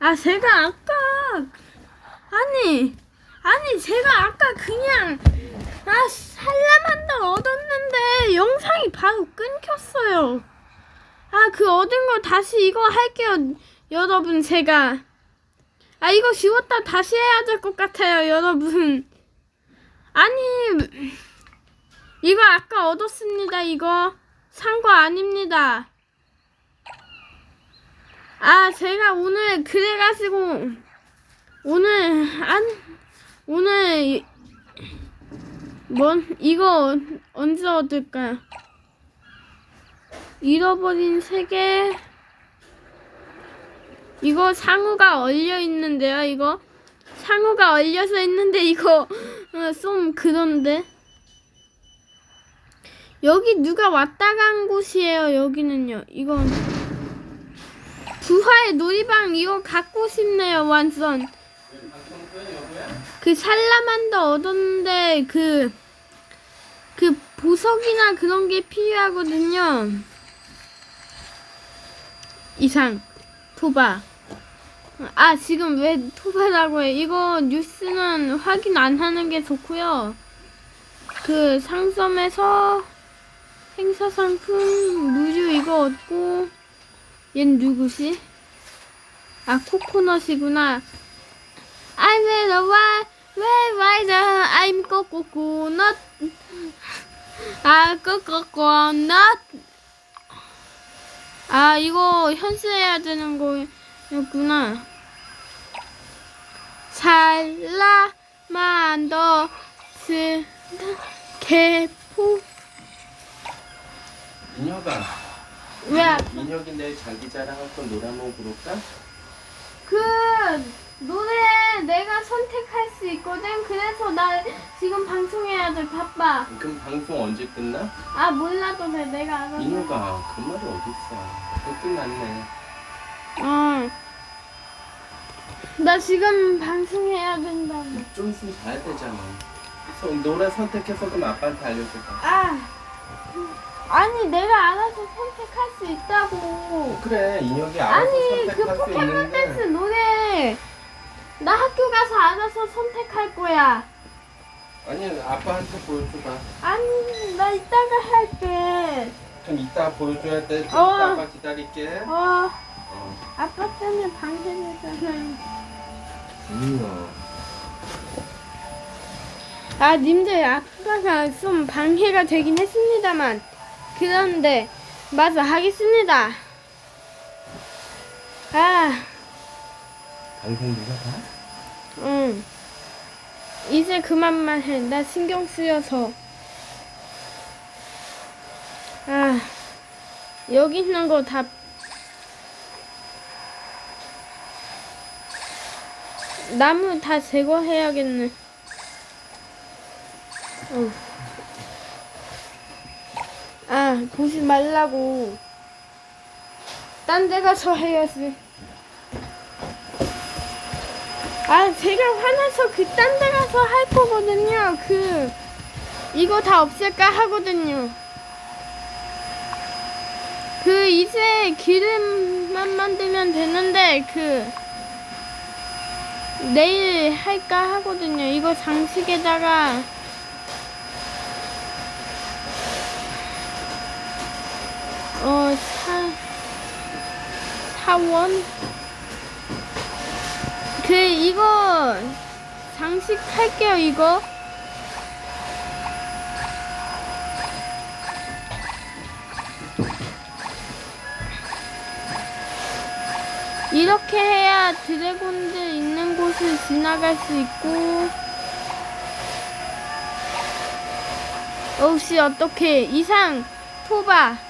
아, 제가 아까, 아니, 아니, 제가 아까 그냥, 아, 살라만더 얻었는데, 영상이 바로 끊겼어요. 아, 그 얻은 거 다시 이거 할게요. 여러분, 제가. 아, 이거 지웠다 다시 해야 될 것 같아요, 여러분. 아니, 이거 아까 얻었습니다, 이거. 산 거 아닙니다. 아, 제가 오늘 그래가지고, 오늘, 안, 오늘, 이- 뭔, 이거 언제 얻을까요? 잃어버린 세계. 이거 상우가 얼려 있는데요, 이거. 상우가 얼려서 있는데, 이거, 어, 좀 그런데. 여기 누가 왔다 간 곳이에요, 여기는요. 이건. 부활 놀이방 이거 갖고 싶네요, 완전. 그 살라만더 얻었는데, 그, 그 보석이나 그런 게 필요하거든요. 이상, 토바. 아, 지금 왜 토바라고 해? 이거 뉴스는 확인 안 하는 게 좋고요. 그 상점에서 행사 상품 무료 이거 얻고 얜 누구시? 아 코코넛이구나. I'm in a wild, red rider. I'm 코코코넛. 아 코코코넛. 아 이거 현수해야 되는 거였구나. 살라만더 스 개포 인혁아, 왜 아파? 인혁인데 자기 자랑할 건 노래 한번 부를까? 그 노래 내가 선택할 수 있거든. 그래서 나 지금 방송해야 돼. 바빠. 그럼 방송 언제 끝나? 아 몰라도 돼. 내가 알아서. 인혁아, 그 말이 어딨어. 또 끝났네. 어. 나 지금 방송해야 된다고. 좀 있으면 자야 되잖아. 서- 노래 선택해서 그럼 아빠한테 알려줘봐. 아. 아니 내가 알아서 선택할 수 있다고. 그래, 인혁이 알아서 아니 그 선택할 수 포켓몬 댄스 있는데. 노래 나 학교 가서 알아서 선택할 거야. 아니, 아빠한테 보여줘봐. 아니 나 이따가 할게. 그럼 이따 보여줘야 돼. 좀 어. 이따 아빠 기다릴게. 어. 어. 아빠 때문에 방해되잖아. 인혁. 아, 님들 아빠가 좀 방해가 되긴 했습니다만. 그런데, 마저 하겠습니다. 아, 방송 누가 봐? 응. 이제 그만만 해. 나 신경 쓰여서. 아, 여기 있는 거 다. 나무 다 제거해야겠네. 어. 아, 보지 말라고. 딴 데 가서 해야지. 아, 제가 화나서 그 딴 데 가서 할 거거든요. 그, 이거 다 없앨까 하거든요. 그, 이제 기름만 만들면 되는데, 그, 내일 할까 하거든요. 이거 장식에다가, 어, 사, 사원? 그 이거 장식 할게요 이거. 이렇게 해야 드래곤들 있는 곳을 지나갈 수 있고. 혹시 어떻게 이상 토바